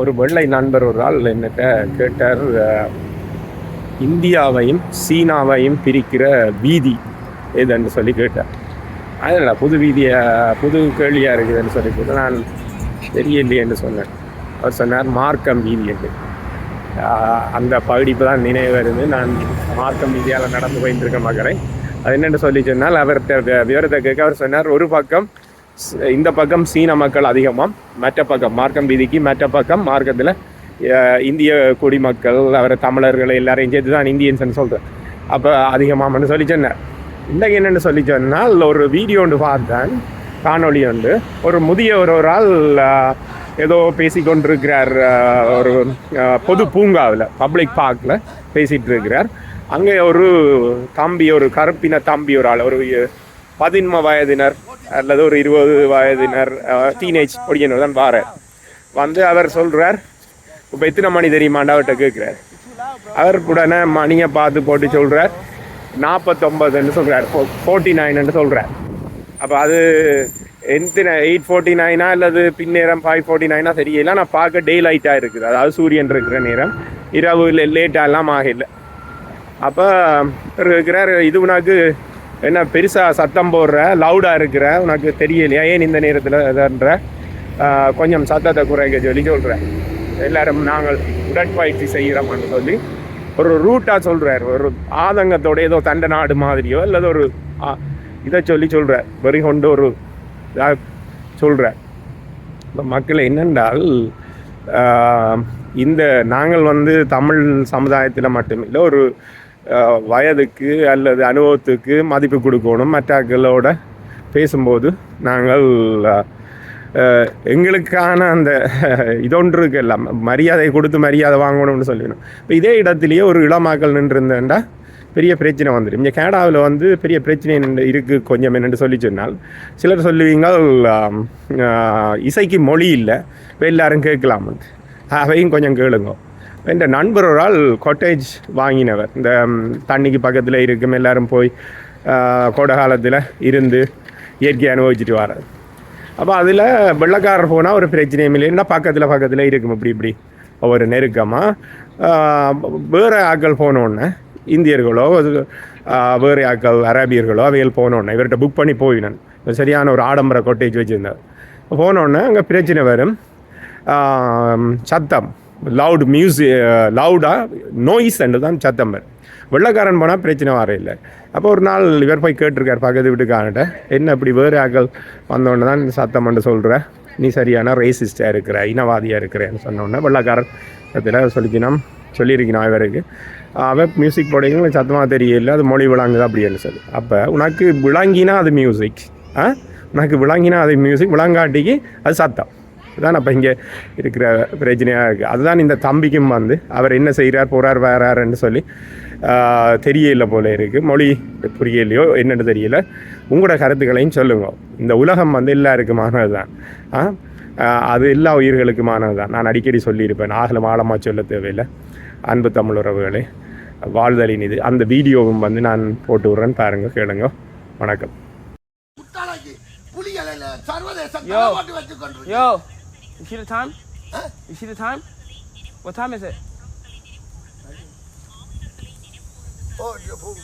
ஒரு வெள்ளை நண்பர் ஒரு ஆள் என்னட்ட கேட்டார் இந்தியாவையும் சீனாவையும் பிரிக்கிற வீதி எதுன்னு சொல்லி கேட்டார். அதில் புது வீதியை புது கேள்வியாக இருக்குதுன்னு சொல்லி கேட்டு நான் தெரியலையேன்னு சொன்னேன். அவர் சொன்னார் மார்க்கம் வீதி என்று. அந்த பகுதி இப்போ தான் நினைவு வருது. நான் மார்க்கம் வீதியால் நடந்து போயிட்டு இருக்க மக்களை அது என்னென்னு சொல்லி சொன்னால் அவர் விவரத்தை கேட்க அவர் சொன்னார் ஒரு பக்கம் இந்த பக்கம் சீன மக்கள் அதிகமாக மற்ற பக்கம் மார்க்கம் வீதிக்கு மற்ற பக்கம் மார்க்கத்தில் இந்திய குடிமக்கள் அவர் தமிழர்கள் எல்லாரையும் சேர்த்து தான் இந்தியன்ஸ்னு சொல்கிறேன் அப்போ அதிகமாமன்னு சொல்லி சொன்னார். இன்றைக்கு என்னென்னு சொல்லி சொன்னால் ஒரு வீடியோ ஒன்று பார்த்தேன். காணொளி ஒன்று. ஒரு முதியவர் ஒரு ஆள் ஏதோ பேசிக்கொண்டிருக்கிறார் ஒரு பொது பூங்காவில் பப்ளிக் பார்க்கில் பேசிகிட்டு இருக்கிறார். அங்கே ஒரு தம்பி ஒரு கருப்பின தம்பி ஒரு ஆள் ஒரு பதின்ம வயதினர் அல்லது ஒரு இருபது வயதினர் டீனேஜ் பொடியனர் தான் வார. வந்து அவர் சொல்கிறார் இப்போ எத்தனை மணி தெரியுமாண்டா அவர்கிட்ட கேட்குறார். அவர் உடனே மணியை பார்த்து போட்டு சொல்கிறார் நாற்பத்தொம்பதுன்னு சொல்கிறார் ஃபோ ஃபோர்ட்டி நைன்னு சொல்கிறார் அப்போ அது எத்தனை எயிட் ஃபோர்ட்டி நைனா அல்லது பின்னேரம் ஃபைவ் ஃபோர்ட்டி நைனா தெரியல. நான் பார்க்க டே லைட்டாக இருக்குது. அதாவது சூரியன் இருக்கிற நேரம். இரவு லேட்டாலாம் ஆகல. அப்போ இருக்கிறார் இது உனக்கு என்ன பெருசாக சத்தம் போடுற லவுடாக இருக்கிற உனக்கு தெரியலையா? ஏன் இந்த நேரத்தில் இதன்ற? கொஞ்சம் சத்தத்தை குறைக்க சொல்லி சொல்கிறேன் எல்லாரும் நாங்கள் உடற்பயிற்சி செய்கிறோம்னு சொல்லி ஒரு ரூட்டாக சொல்கிறார் ஒரு ஆதங்கத்தோட ஏதோ தண்டை நாடு மாதிரியோ அல்லது ஒரு ஆ, இதை சொல்லி சொல்கிறார் வெறி கொண்டு ஒரு இதாக சொல்கிறார் இப்போ மக்கள் என்னென்றால் இந்த நாங்கள் வந்து தமிழ் சமுதாயத்தில் மட்டுமில்லை ஒரு வயதுக்கு அல்லது அனுபவத்துக்கு மதிப்பு கொடுக்கணும். மற்றாக்களோட பேசும்போது நாங்கள் எங்களுக்கான அந்த இதொன்று இருக்குல்ல மரியாதை கொடுத்து மரியாதை வாங்கணும்னு சொல்லிடணும் இப்போ இதே இடத்துலையே ஒரு இளமாக்கள் நின்றுருந்தேன்டா பெரிய பிரச்சனை வந்துடும் இங்கே கேடாவில் வந்து பெரிய பிரச்சனை இருக்குது கொஞ்சம் என்னென்று சொல்லி சொன்னால். சிலர் சொல்லுவீங்க இசைக்கு மொழி இல்லை. இப்போ எல்லாரும் கேட்கலாம் அவையும் கொஞ்சம் கேளுங்க. இந்த நண்பர் ஒரு ஆள் கொட்டேஜ் வாங்கினவர். இந்த தண்ணிக்கு பக்கத்தில் இருக்கும் எல்லாரும் போய் கோடை காலத்தில் இருந்து இயற்கை அனுபவிச்சுட்டு வர்றது. அப்போ அதில் வெள்ளக்காரர் போனால் ஒரு பிரச்சனையும் இல்லைன்னா பக்கத்தில் பக்கத்தில் இருக்கும் இப்படி இப்படி. ஒவ்வொரு நெருக்கமாக வேறு ஆட்கள் போனோடனே இந்தியர்களோ வேறு ஆட்கள் அரேபியர்களோ அவைகள் போனோடனே இவர்கிட்ட புக் பண்ணி போயினேன். சரியான ஒரு ஆடம்பர கொட்டேஜ் வச்சுருந்தார். போனோடனே அங்கே பிரச்சனை வரும். சத்தம். லவுட் மியூசிக் லவுடாக நோய்ஸ் என்று தான் சத்தம் வரும் வெள்ளக்காரன் போனால் பிரச்சனை வர இல்லை. அப்போ ஒரு நாள் இவர் போய் கேட்டிருக்கார் பக்கத்து வீட்டுக்காரன்ட்ட என்ன இப்படி வேறு ஆக்கள் வந்தோடனே தான் சத்தம் என்று சொல்கிற நீ சரியான ரேசிஸ்டாக இருக்கிற இனவாதியாக இருக்கிறேன்னு சொன்னோடனே வெள்ளக்காரன் இதில் சொல்லிக்கணும் சொல்லியிருக்கணும் இவருக்கு. அவன் மியூசிக் போடுறீங்களும் சத்தமாக தெரியல அது மொழி விளங்குது அப்படின்னு சொல்லி. அப்போ உனக்கு விளங்கினா அது மியூசிக் ஆ? உனக்கு விளங்கினா அது மியூசிக் விளங்காட்டிக்கு அது சத்தம். இதுதான் அப்போ இங்கே இருக்கிற பிரச்சனையாக இருக்குது அதுதான் இந்த தம்பிக்கும் வந்து அவர் என்ன செய்கிறார் போகிறார் வேறாருன்னு சொல்லி தெரியல போல இருக்குது மொழி புரியலையோ என்னன்னு தெரியல. உங்களோட கருத்துக்களையும் சொல்லுங்க. இந்த உலகம் வந்து எல்லாருக்குமானது தான் ஆ அது எல்லா உயிர்களுக்குமானது தான் நான் அடிக்கடி சொல்லியிருப்பேன். ஆகலம் ஆழமாக சொல்ல தேவையில்லை. அன்பு தமிழ் உறவுகளே வாழ்தலின் இது. அந்த வீடியோவும் வந்து நான் போட்டு விட்றேன். பாருங்க கேளுங்க. வணக்கம். முட்டாளாக்கி You see the time? Huh? You see the time? What time is it? Oh,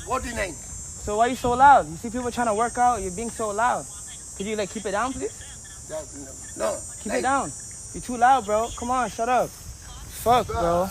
49. So why are you so loud? You see people trying to work out, you're being so loud. Could you like keep it down, please? No. Keep like, it down. You're too loud, bro. Come on, shut up. Fuck, bro.